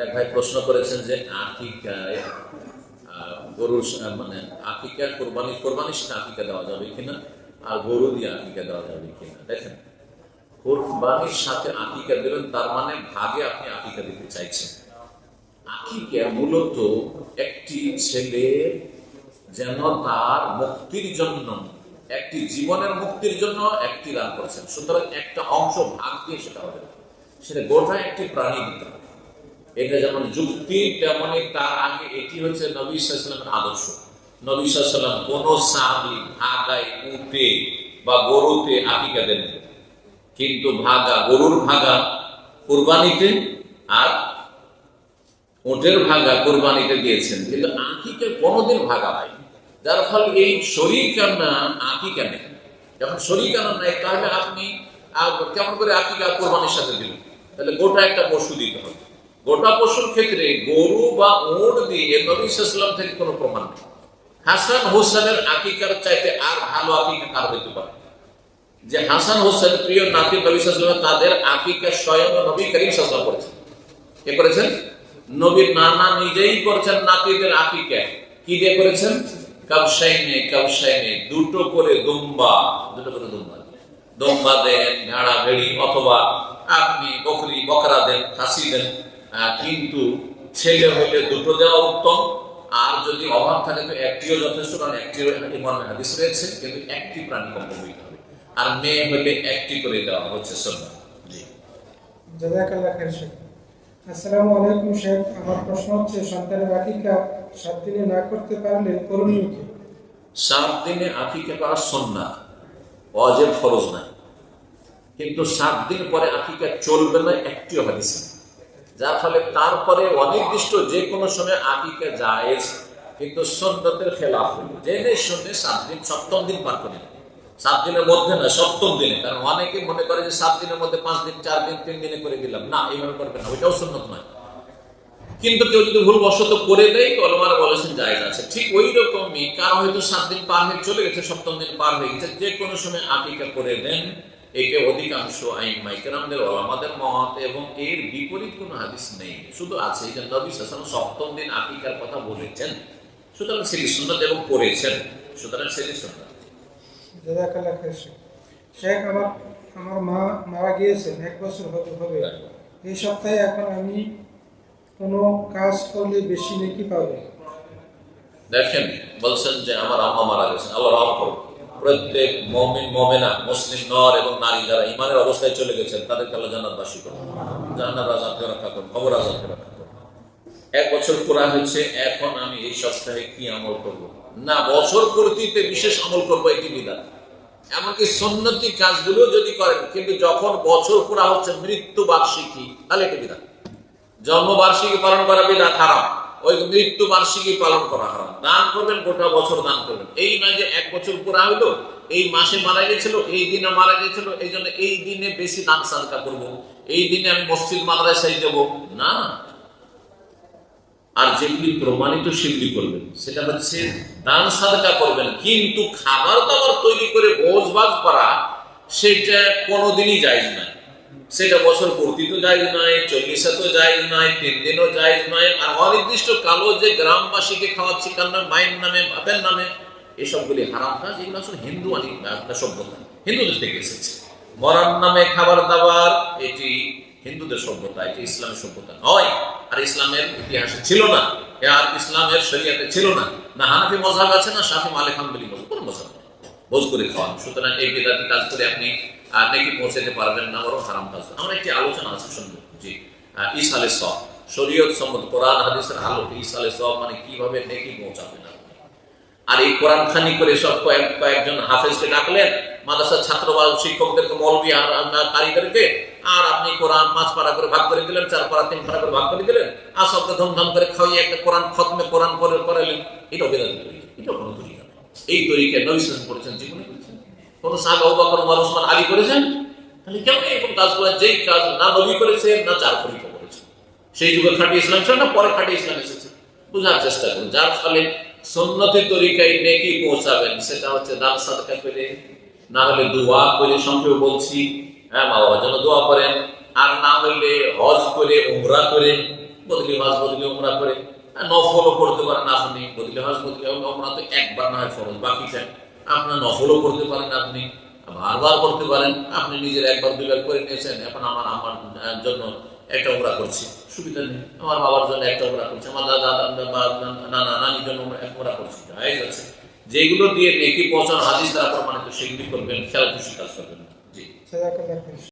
অনেক ভাই প্রশ্ন করেছেন যে গরুর মানে কোরবানি, কোরবানির সাথে দেওয়া যাবে কিনা? আর গরু দিয়ে দেওয়া যাবে কিনা? দেখেন, কোরবানির সাথে দেবেন তার মানে ভাগে আপনি দিতে চাইছেন। মূলত একটি ছেলে যেন তার মুক্তির জন্য, একটি জীবনের মুক্তির জন্য একটি দান করেছেন। সুতরাং একটা অংশ ভাগ দিয়ে সেটা হবে। সেটা গোটা একটি প্রাণী দিতে হবে এটা যেমন যুক্তি তেমনই তার আগে এটি হচ্ছে নবী সাল্লামের আদর্শ। নবী সাল্লাম কোন সাহাবি ভাগায় উঠে বা গরুতে আকিকা দেন কিন্তু ভাগা, গরুর ভাগা কোরবানিতে আর ওটের ভাগা কোরবানিতে দিয়েছেন। কিন্তু আঁকিকে কোনোদিন ভাগা হয় যার ফলে এই শরীর শরীরকানা আঁকিকা নেই। যখন শরীরকানা নেই, তাহলে আপনি কেমন করে আঁকিকা কোরবানির সাথে দিলেন? তাহলে গোটা একটা পশু দিতে হবে। গোটা পশুর ক্ষেত্রে গরু বা উট দিয়ে নবী সাল্লাম থেকে কোনো প্রমাণ নেই। হাসান হোসেনের আকিকার চাইতে আর ভালো আকিকা কার হইতে পারে? যে হাসান হোসেন প্রিয় নাতি নবী সাল্লাম তাদের আকিকা স্বয়ং নবী করিম সাল্লাম করেছেন। কে করেছেন? নবীর নানা নিজেই করছেন নাতিদের আকিকা। কি দিয়ে করেছেন? কাবসাইনে কাবসাইনে দুটো করে দুম্বা, দুটো করে দুম্বা দম্বা দেন, ভেড়া, ভেড়ি, অথবা আপনি, বকরি, বকরা দেন, খাসি দেন কিন্তু ছেলে হইলে দুটো দেওয়া উত্তম আর যদি অভাব থাকে তো একটিও যথেষ্ট কারণ একটিও ইমামে হাদিস রয়েছে কিন্তু একটি প্রাণী কম হইতে হবে। আর মেয়ে হইলে একটি করে দেওয়া হচ্ছে সন্ধ্যা জি। জাজাকাল্লাহ খাইর শেখ। আসসালামু আলাইকুম শেখ। আমার প্রশ্ন হচ্ছে সন্তানের আকিকা সাত দিনে না করতে পারলে করণীয় কি? সাত দিনে আকিকা করা সন্না অজেব ফরজ নাই কিন্তু সাত দিন পরে আকিকা চলবে না একটিও হাদিস নেই। যার ফলে তারপরে অনির্দিষ্ট যে কোনো সময় আকিকা জায়েজ, কিন্তু সন্ন্যতের খেলাফ হইল জেনে শুনে সাত দিন, সপ্তম দিন পার করে সাত দিনের মধ্যে না সপ্তম দিনে। কারণ অনেকে মনে করে যে সাত দিনের মধ্যে পাঁচ দিন, চার দিন, তিন দিনে করে দিলাম। না, এইভাবে করবে না, ওইটাও সন্ন্যত নয়। কিন্তু কেউ যদি ভুল করে দেয় কলমার বলেছেন জায়গা আছে। ঠিক ওই রকমই কারও হয়তো সাত দিন পার হয়ে চলে গেছে, সপ্তম দিন পার হয়ে গেছে। যে কোনো সময় আকিকা করে দেন একে অধিকাংশ আইন মাইকেরামদের ওলামাদের মত এবং এর বিপরীত কোনো হাদিস নেই। শুধু আছে যে নবী সাসান সপ্তম দিন আকিকার কথা বলেছেন। সুতরাং সেটি সুন্নত এবং করেছেন সুতরাং সেটি সুন্নত। শেখ। আমার আমার মা মারা গিয়েছেন এক বছর হবে। এই সপ্তাহে এখন আমি কোনো কাজ করলে বেশি নাকি পাবো? দেখেন বলছেন যে আমার আম্মা মারা গেছেন। আল্লাহ রহম করুন প্রত্যেক মমিন, মমেনা, মুসলিম নর এবং নারী যারা ইমানের অবস্থায় চলে গেছেন, তাদেরকে আল্লাহ জান্নাতবাসী করুন। জান্নাত আজাদকে রক্ষা করুন খবর আজাদকে রক্ষা করুন। এক বছর পুরা হয়েছে, এখন আমি এই সপ্তাহে কি আমল করব? না, বছর পূর্তিতে বিশেষ আমল করব এটি বিধান। এমনকি সন্ন্যতি কাজগুলো যদি করেন, কিন্তু যখন বছর পুরা হচ্ছে মৃত্যু বার্ষিকী তাহলে এটি বিধান। জন্মবার্ষিকী পালন করা বিধান হারাম। ওই মৃত্যু বার্ষিকী পালন করা দান করবেন, গোটা বছর দান করবেন। এই নয় যে এক বছর পুরা হইল, এই মাসে মারা গেছিল, এই দিনে মারা গেছিল, এই জন্য এই দিনে বেশি দান সাদকা করব। এই দিনে আমি মসজিদ মাদ্রাসায় দেব না। আর যেগুলি প্রমাণিত সেগুলি করবেন। সেটা হচ্ছে দান সাদকা করবেন। কিন্তু খাবার দাবার তৈরি করে ভোজ করা, সেটা কোনোদিনই যায় না সেটা বছর পূর্তি তো যায় নয় চল্লিশে তো যায় নয় তিন দিনও যায় নয় আর অনির্দিষ্ট কালো যে গ্রামবাসীকে খাওয়াচ্ছি নামে? মায়ের নামে, বাপের নামে এসবগুলি হারাম কাজ এগুলো আসলে হিন্দু আপনার সভ্যতা। হিন্দুদের থেকে এসেছে। মরার নামে খাবার দাবার, এটি হিন্দুদের সভ্যতা, এটি ইসলামের সভ্যতা নয়। আর ইসলামের ইতিহাসে ছিল না। আর ইসলামের শরিয়াতে ছিল না। না হানাফি মজাব আছে, না শাফি মালিক হাম্বলি মজাব। কোনো মজাব ভোজ করে খাওয়ান। সুতরাং এই বেদাতি কাজ করে আপনি আহ, নেকি পৌঁছাতে পারবেন না হারাম কাজ আমার একটি আলোচনা আছে ইসালে সব শরীয়ত সম্মত কোরআন হাদিসের আলোকে সব মানে কীভাবে নেকি পৌঁছাবেন আর এই কোরআন খানি করে সব কয়েক কয়েকজন হাফেজকে ডাকলেন ছাত্র বা শিক্ষকদেরকে মৌলবী আর আর আর আপনি কোরআন পাঁচ পারা করে ভাগ করে দিলেন চার পারা তিন পারা করে ভাগ করে দিলেন আর সবকে ধুমধাম করে খাওয়িয়ে একটা কোরআন খতমে কোরআন করে করালেন এটা এটা কোনো তরিকা এই তরিকা নবী করেছেন জীবনে? করেছেন কোন সাহাবা আবু বকর ওমর ওসমান আলী করেছেন? তাহলে কেমন এরকম করেন যেই কাজ না নবী করেছেন, না চার খলিফা করেছেন। সেই যুগে খাঁটি ইসলাম ছিল না পরে খাঁটি ইসলাম এসেছে। বোঝার চেষ্টা করুন, যার ফলে সন্ন্যতি তরিকায় নেকি পৌঁছাবেন, সেটা হচ্ছে দান সাদকা করে না হলে দোয়া করে সংক্ষেপে বলছি হ্যাঁ মা বাবার জন্য দোয়া করেন, আর না হইলে হজ করে, উমরা করে, বদলি হজ, বদলি ওমরা করে নফলও করতে পারেন আপনি বদলি হজ, বদলি ওমরা তো একবার না হয় ফরজ বাকিটা আপনার নফলও করতে পারেন আপনি, বারবার করতে পারেন, আপনি নিজের একবার দুইবার করে নিয়েছেন, এখন আমার আমার জন্য একটা ওমরা করছি। সুবিধা নেই। আমার বাবার জন্য একটা ওমরা করছি, আমার দাদা দাদা নানা নানির জন্য একটা করছি। হয়ে গেছে যেগুলো দিয়ে নেকি পচন হাদিস দ্বারা প্রমাণিত, সেগুলি করবেন, খেয়াল খুশি কাজ করবেন। জি।